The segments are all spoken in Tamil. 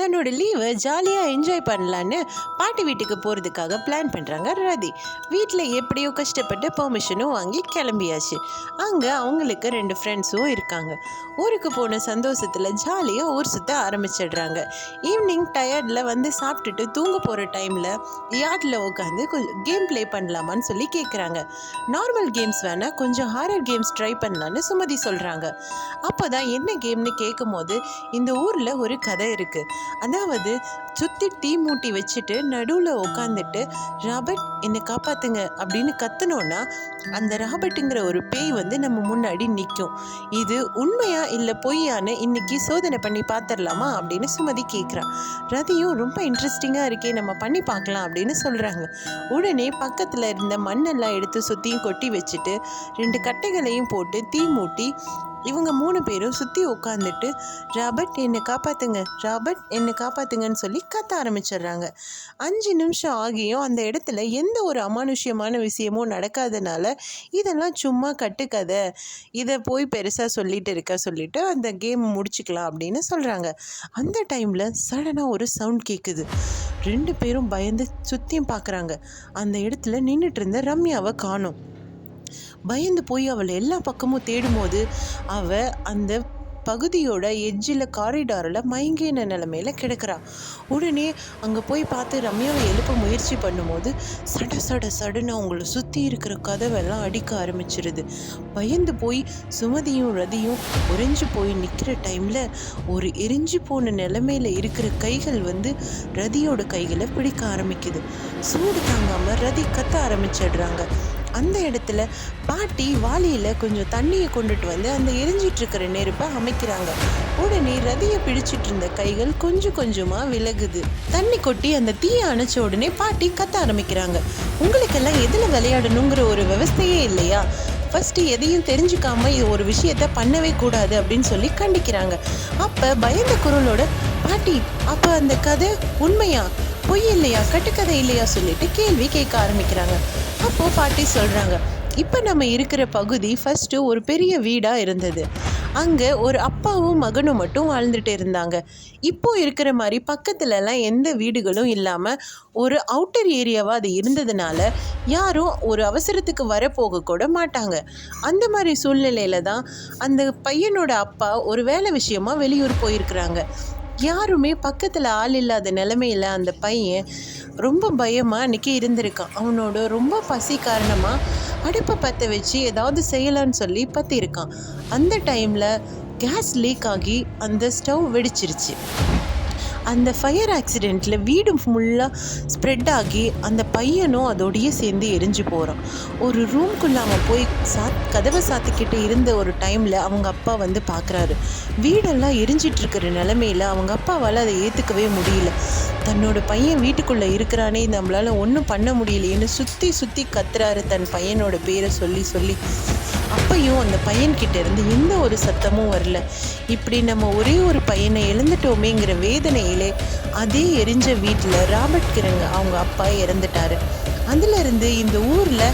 தன்னோட லீவை ஜாலியாக என்ஜாய் பண்ணலான்னு பாட்டி வீட்டுக்கு போகிறதுக்காக பிளான் பண்ணுறாங்க ரதி. வீட்டில் எப்படியோ கஷ்டப்பட்டு பெர்மிஷனும் வாங்கி கிளம்பியாச்சு. அங்கே அவங்களுக்கு ரெண்டு ஃப்ரெண்ட்ஸும் இருக்காங்க. ஊருக்கு போன சந்தோஷத்தில் ஜாலியாக ஊர் சுற்ற ஆரம்பிச்சிடுறாங்க. ஈவினிங் டயர்டில் வந்து சாப்பிட்டுட்டு தூங்க போகிற டைமில் யார்டில் உட்காந்து கொஞ்சம் கேம் ப்ளே பண்ணலாமான்னு சொல்லி கேட்குறாங்க நார்மல் கேம்ஸ் வேணால் கொஞ்சம் ஹாரர் கேம்ஸ் ட்ரை பண்ணலான்னு சுமதி சொல்கிறாங்க அப்போ தான் என்ன கேம்னு கேட்கும்போது இந்த ஊரில் ஒரு கதை இருக்குது அதாவது சுற்றி தீ மூட்டி வச்சுட்டு நடுவில் உட்காந்துட்டு ராபர்ட் என்னை காப்பாற்றுங்க அப்படின்னு கத்துனோன்னா அந்த ராபர்ட்டுங்கிற ஒரு பேய் வந்து நம்ம முன்னாடி நிற்கும் இது உண்மையா இல்லை பொய்யான்னு இன்னைக்கு சோதனை பண்ணி பார்த்துடலாமா அப்படின்னு சுமதி கேட்குறான் ரதியும் ரொம்ப இன்ட்ரெஸ்டிங்காக இருக்கே நம்ம பண்ணி பார்க்கலாம் அப்படின்னு சொல்கிறாங்க உடனே பக்கத்தில் இருந்த மண்ணெல்லாம் எடுத்து சுற்றியும் கொட்டி வச்சுட்டு ரெண்டு கட்டைகளையும் போட்டு தீ மூட்டி இவங்க மூணு பேரும் சுற்றி உட்காந்துட்டு ராபர்ட் என்னை காப்பாத்துங்க. ராபர்ட் என்னை காப்பாத்துங்கன்னு சொல்லி கத்த ஆரம்பிச்சிடுறாங்க. அஞ்சு நிமிஷம் ஆகியும் அந்த இடத்துல எந்த ஒரு அமானுஷ்யமான விஷயமும் நடக்காதனால இதெல்லாம் சும்மா கட்டுக்கதை. இதை போய் பெருசாக சொல்லிட்டு இருக்க சொல்லிட்டு அந்த கேம் முடிச்சுக்கலாம் அப்படின்னு சொல்கிறாங்க அந்த டைமில் சடனாக ஒரு சவுண்ட் கேட்குது ரெண்டு பேரும் பயந்து சுற்றியும் பார்க்குறாங்க அந்த இடத்துல நின்றுட்டு இருந்த ரம்யாவை காணும். பயந்து போய் அவளை எல்லா பக்கமும் தேடும்போது அவள் அந்த பகுதியோட எஜ்ஜில் காரிடாரில் மயங்கின நிலமையில் கிடக்கிறா. உடனே அங்கே போய் பார்த்து ரம்யாவை எழுப்ப முயற்சி பண்ணும்போது சட சட சடன்னு அவங்கள சுற்றி இருக்கிற கதவெல்லாம் அடிக்க ஆரம்பிச்சிருது. பயந்து போய் சுமதியும் ரதியும் உறைஞ்சு போய் நிற்கிற டைமில் ஒரு எரிஞ்சு போன நிலமையில இருக்கிற கைகள் வந்து ரதியோட கைகளை பிடிக்க ஆரம்பிக்குது. சூடு தாங்காமல் ரதி கத்த ஆரம்பிச்சிடுறாங்க. அந்த இடத்துல பாட்டி வாளியில் கொஞ்சம் தண்ணியை கொண்டுட்டு வந்து அந்த எரிஞ்சிட்டு இருக்கிற நெருப்பை அமைக்கிறாங்க. உடனே ரதியை பிடிச்சிட்டு இருந்த கைகள் கொஞ்சம் கொஞ்சமாக விலகுது. தண்ணி கொட்டி அந்த தீயை அணைச்ச உடனே பாட்டி கத்த ஆரம்பிக்கிறாங்க. உங்களுக்கெல்லாம் எதில் விளையாடணுங்கிற ஒரு விவஸ்தையே இல்லையா? ஃபஸ்ட்டு எதையும் தெரிஞ்சுக்காம இது ஒரு விஷயத்த பண்ணவே கூடாது அப்படின்னு சொல்லி கண்டிக்கிறாங்க. அப்போ பயந்த குரலோட பாட்டி அப்போ அந்த கதை உண்மையா? பொய் இல்லையா கட்டுக்கதை இல்லையா சொல்லிட்டு கேள்வி கேட்க ஆரம்பிக்கிறாங்க. அப்போது பாட்டி சொல்கிறாங்க இப்போ நம்ம இருக்கிற பகுதி ஃபஸ்ட்டு ஒரு பெரிய வீடாக இருந்தது. அங்கே ஒரு அப்பாவும் மகனும் மட்டும் வாழ்ந்துட்டு இருந்தாங்க. இப்போ இருக்கிற மாதிரி பக்கத்துலலாம் எந்த வீடுகளும் இல்லாமல் ஒரு அவுட்டர் ஏரியாவாக அது இருந்ததுனால யாரும் ஒரு அவசரத்துக்கு வரப்போக கூட மாட்டாங்க. அந்த மாதிரி சூழ்நிலையில தான் அந்த பையனோட அப்பா ஒரு வேலை விஷயமா வெளியூர் போயிருக்கிறாங்க. யாருமே பக்கத்தில் ஆள் இல்லாத நிலமையில அந்த பையன் ரொம்ப பயமாக அன்றைக்கி இருந்திருக்கான். அவனோட ரொம்ப பசி காரணமாக அடுப்பை பற்ற வச்சு ஏதாவது செய்யலான்னு சொல்லி பற்றிருக்கான் அந்த டைமில் கேஸ் லீக் ஆகி அந்த ஸ்டவ் வெடிச்சிருச்சு. அந்த ஃபயர் ஆக்சிடெண்ட்டில் வீடு ஃபுல்லாக ஸ்ப்ரெட் ஆகி அந்த பையனும் அதோடையே சேர்ந்து எரிஞ்சு போகிறான் ஒரு ரூம்குள்ளே அவன் போய் சாத் கதவை சாத்திக்கிட்டு இருந்த ஒரு டைமில் அவங்க அப்பா வந்து பார்க்குறாரு வீடெல்லாம் எரிஞ்சிட்டு இருக்கிற நிலமையில அவங்க அப்பாவால் அதை ஏற்றுக்கவே முடியல. தன்னோட பையன் வீட்டுக்குள்ளே இருக்கிறானே நம்மளால் ஒன்றும் பண்ண முடியலையேன்னு சுற்றி சுற்றி கத்துறாரு தன் பையனோட பேரை சொல்லி சொல்லி. அப்பையும் அந்த பையன்கிட்ட இருந்து எந்த ஒரு சத்தமும் வரல. இப்படி நம்ம ஒரே ஒரு பையனை இழந்துட்டோமேங்கிற வேதனையிலே அதே எரிஞ்ச வீட்டில் ராபர்ட் கிரங்க அவங்க அப்பா இறந்துட்டாரு. அதுலேருந்து இந்த ஊரில்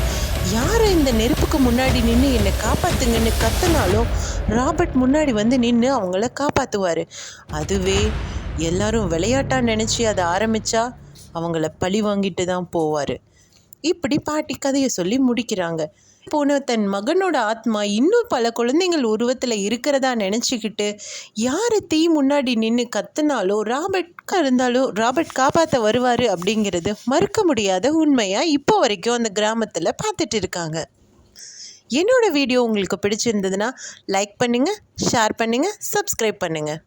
யார் இந்த நெருப்புக்கு முன்னாடி நின்று என்னை காப்பாத்துங்கன்னு கத்துனாலும் ராபர்ட் முன்னாடி வந்து நின்று அவங்கள காப்பாற்றுவார் அதுவே எல்லாரும் விளையாட்டாக நினச்சி அதை ஆரம்பிச்சா அவங்கள பழி வாங்கிட்டு தான் போவார். இப்படி பாட்டி கதையை சொல்லி முடிக்கிறாங்க. போன தன் மகனோட ஆத்மா இன்னும் பல குழந்தைகள் உருவத்தில் இருக்கிறதா நினச்சிக்கிட்டு யார் தீ முன்னாடி நின்று கத்துனாலோ ராபர்ட் இருந்தாலோ ராபர்ட் காப்பாற்ற வருவார் அப்படிங்கிறது மறுக்க முடியாத உண்மையாக இப்போ வரைக்கும் அந்த கிராமத்தில் பார்த்துட்டு இருக்காங்க. என்னோட வீடியோ உங்களுக்கு பிடிச்சிருந்ததுன்னா லைக் பண்ணுங்கள் ஷேர் பண்ணுங்கள் சப்ஸ்கிரைப் பண்ணுங்கள்